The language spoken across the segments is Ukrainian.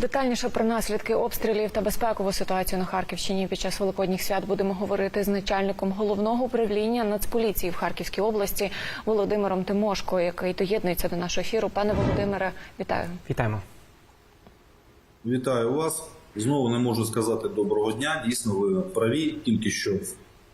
Детальніше про наслідки обстрілів та безпекову ситуацію на Харківщині під час великодніх свят будемо говорити з начальником головного управління Нацполіції в Харківській області Володимиром Тимошко, який доєднується до нашого ефіру. Пане Володимире, вітаю. Вітаємо. Вітаю вас. Знову не можу сказати доброго дня. Дійсно, ви праві. Тільки що,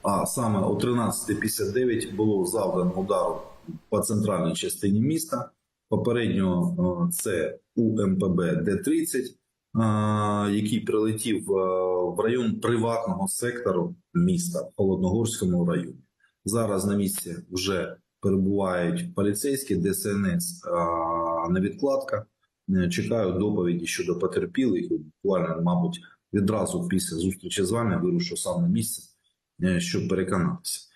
а саме о 13.59 було завдано удару по центральній частині міста. Попередньо е, це УМПБ Д-30, е, який прилетів в район приватного сектору міста в Холодногорському районі. Зараз на місці вже перебувають поліцейські ДСНС е, невідкладка. Е, Чекаю доповіді щодо потерпілих. Буквально, мабуть, відразу після зустрічі з вами вирушу сам на місце, е, щоб переконатися.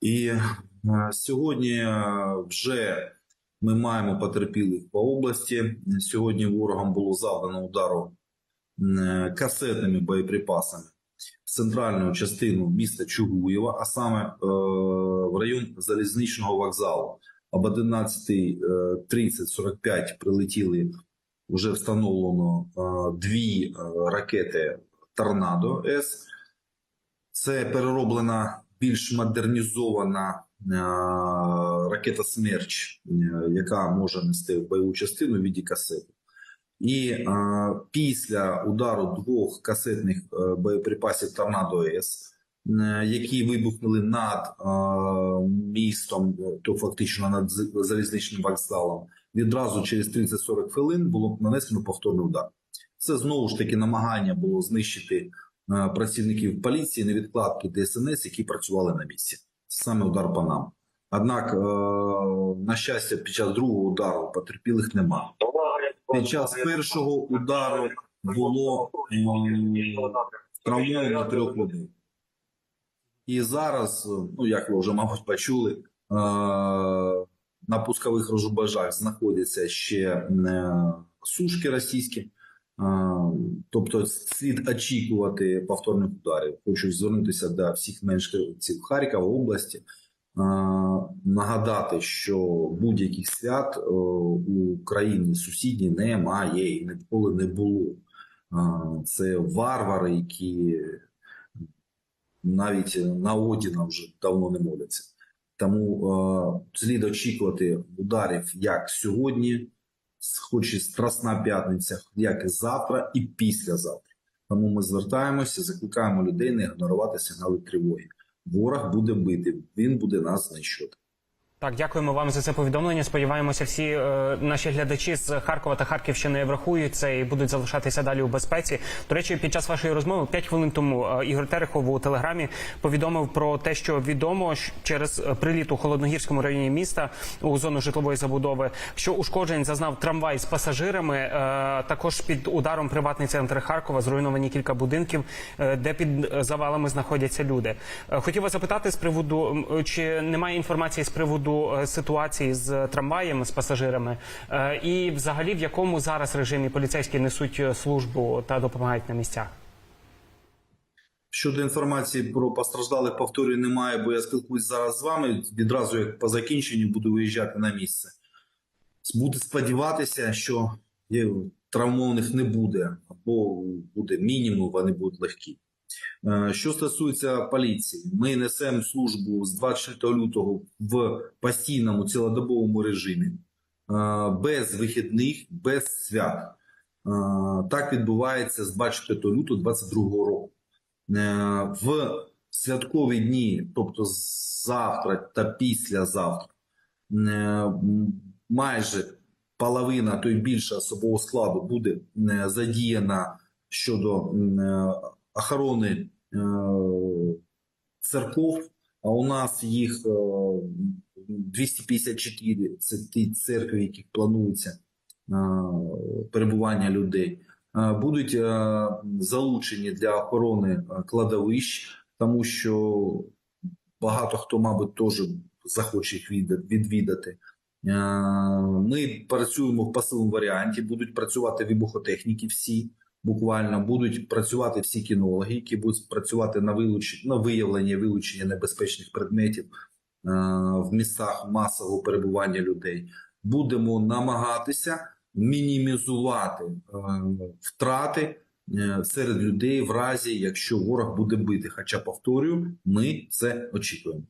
І е, сьогодні вже ми маємо потерпілих по області. Сьогодні ворогам було завдано удару е, касетними боєприпасами в центральну частину міста Чугуєва, а саме е, в район залізничного вокзалу. Об 11.30-45 прилетіли вже встановлено е, дві е, ракети Торнадо С. Це перероблена більш модернізована е, ракета Смерч, е, яка може нести бойову частину в віді касети. І е, після удару двох касетних е, боєприпасів Торнадо С, е, які вибухнули над е, містом, е, то фактично над залізничним вокзалом, відразу через 30-40 хвилин було нанесено повторний удар. Це знову ж таки намагання було знищити е, працівників поліції невідкладки ДСНС, які працювали на місці. Саме удар по нам. Однак, е, на щастя, під час другого удару потерпілих немає. Під час першого удару було травмовано трьох людей. І зараз, е, ну як ви вже, мабуть, почули, е, на пускових рожубажах знаходяться ще сушки російські. Тобто слід очікувати повторних ударів. Хочу звернутися до всіх мешканців Харкова області. Е, Нагадати, що будь-яких свят е, у країні сусідній немає і ніколи не було. Е, Це варвари, які навіть на Одіна вже давно не моляться. Тому слід очікувати ударів як сьогодні, хоч і страсна п'ятниця, як і завтра, і післязавтра. Тому ми звертаємося, закликаємо людей не ігнорувати сигнали тривоги. Ворог буде бити, він буде нас знищувати. Так, дякуємо вам за це повідомлення. Сподіваємося, всі е, наші глядачі з Харкова та Харківщини врахують це і будуть залишатися далі у безпеці. До речі, під час вашої розмови 5 хвилин тому е, Ігор Терехов у телеграмі повідомив про те, що відомо що через е, приліт у холодногірському районі міста у зону житлової забудови, що ушкоджень зазнав трамвай з пасажирами. Е, також під ударом приватний центр Харкова зруйновані кілька будинків, е, де під завалами знаходяться люди. Е, Хотів вас запитати з приводу, чи немає інформації з приводу е, ситуації з трамваєм з пасажирами, Е, і взагалі в якому зараз режимі поліцейські несуть е, службу та допомагають на місцях. Щодо інформації про постраждалих, повторюю, немає, бо я спілкуюсь зараз з вами. Відразу як по закінченню буду виїжджати на місце. Буду сподіватися, що травмованих не буде, або буде мінімум, вони будуть легкі. Е, Що стосується поліції, ми несемо службу з 24 лютого в постійному цілодобовому режимі, е, без вихідних, без свят. Е, Так відбувається з 24 лютого 2022 року. В святкові дні, тобто завтра та післязавтра, майже половина, то й більше особового складу буде задіяна щодо охорони е, церков. А у нас їх е, 254 це ті церкви, яких планується перебування людей. Е, Будуть е, залучені для охорони кладовищ, тому що багато хто, мабуть, теж захоче їх відвідати. Ми працюємо в пасивному варіанті, будуть працювати вибухотехніки всі, буквально будуть працювати всі кінологи, які будуть працювати на вилучення, на виявлення вилучення небезпечних предметів е, в містах масового перебування людей. Будемо намагатися мінімізувати е, втрати е, серед людей в разі, якщо ворог буде бити. Хоча повторюю, ми це очікуємо.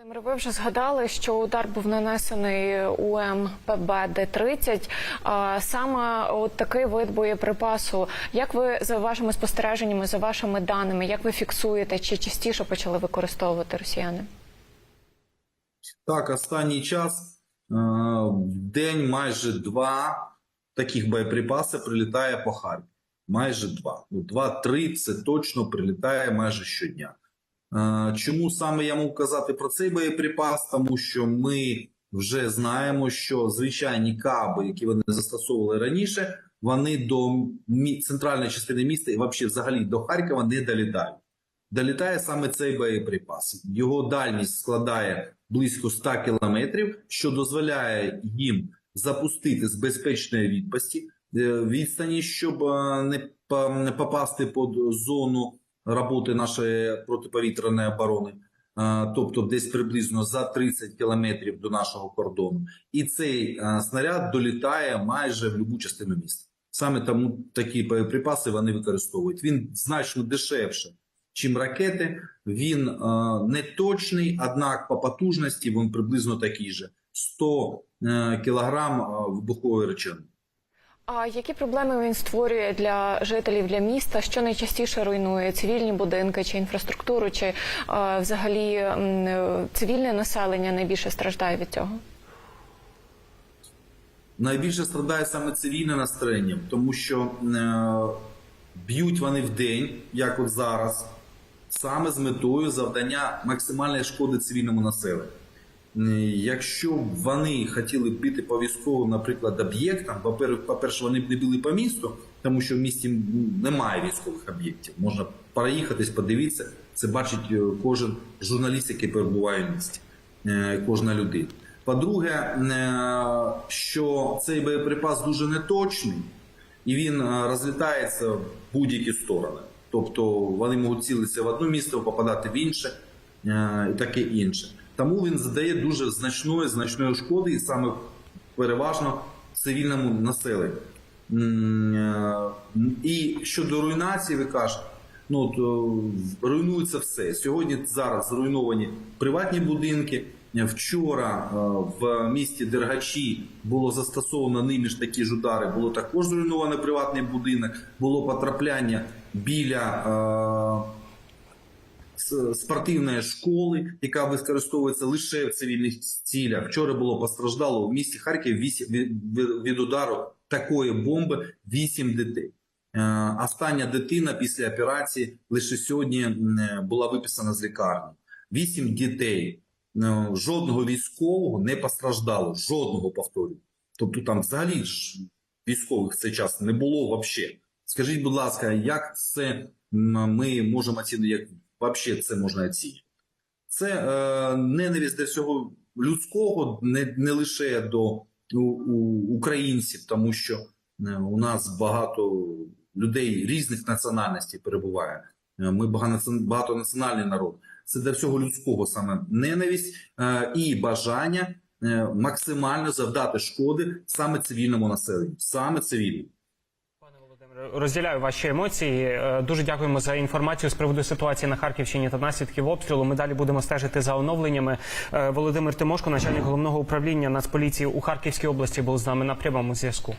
Пане Володимире, ви вже згадали, що удар був нанесений у МПБ Д-30. Саме от такий вид боєприпасу. Як ви за вашими спостереженнями, за вашими даними, як ви фіксуєте, чи частіше почали використовувати росіяни? Так, останній час е, в день майже два таких боєприпаси прилітає по Харкові. Майже два. Ну, два-три це точно прилітає майже щодня. Е, Чому саме я можу казати про цей боєприпас? Тому що ми вже знаємо, що звичайні каби, які вони застосовували раніше, вони до центральної частини міста і взагалі до Харкова не долітають. Долітає саме цей боєприпас. Його дальність складає близько 100 кілометрів, що дозволяє їм запустити з безпечної відпасті е, відстані, щоб е, не попасти під зону роботи нашої протиповітряної оборони, е, тобто десь приблизно за 30 кілометрів до нашого кордону. І цей е, снаряд долітає майже в будь-яку частину міста. Саме тому такі боєприпаси вони використовують. Він значно дешевше, чим ракети. Він е, не точний, однак по потужності він приблизно такий же 100 е, кілограм е, вибухової речовини. А які проблеми він створює для жителів для міста? Що найчастіше руйнує цивільні будинки чи інфраструктуру, чи е, взагалі м, е, цивільне населення найбільше страждає від цього? Найбільше страдає саме цивільне настроєння, тому що е, б'ють вони в день, як от зараз, саме з метою завдання максимальної шкоди цивільному населенню. Якщо б вони хотіли б бити по військовим, наприклад, об'єктам, по-пер- по-перше, вони б не били по місту, тому що в місті немає військових об'єктів. Можна проїхатись, подивитися. Це бачить е, кожен журналіст, який перебуває в місті, е, кожна людина. По-друге, е, що цей боєприпас дуже неточний і він розлітається в будь-які сторони. Тобто вони можуть цілитися в одне місто, попадати в інше і таке інше. Тому він задає дуже значної значної шкоди, і саме переважно цивільному населенню. Е, І щодо руйнації, ви кажете, ну от, е, руйнується все. Сьогодні зараз зруйновані приватні будинки. Вчора е, в місті Дергачі було застосовано ними ж такі ж удари. Було також зруйновано приватний будинок, було потрапляння біля спортивної школи, яка використовується лише в цивільних цілях. Вчора було постраждало в місті Харків вісім- від, удару такої бомби 8 дітей. Е, Остання дитина після операції лише сьогодні е, була виписана з лікарні. Вісім дітей. Е, Жодного військового не постраждало. Жодного повторюю. Тобто там взагалі ж військових в цей час не було взагалі. Скажіть, будь ласка, як це ми можемо оцінити, як взагалі це можна оцінити? Це е, ненависть до всього людського, не, не лише до у, у, українців, тому що е, у нас багато людей різних національностей перебуває. Е, Ми багатонаціональний народ. Це до всього людського саме ненависть е, і бажання е, максимально завдати шкоди саме цивільному населенню, саме цивільному. Розділяю ваші емоції. Е, Дуже дякуємо за інформацію з приводу ситуації на Харківщині та наслідків обстрілу. Ми далі будемо стежити за оновленнями. Е, Володимир Тимошко, начальник головного управління Нацполіції у Харківській області, був з нами на прямому зв'язку.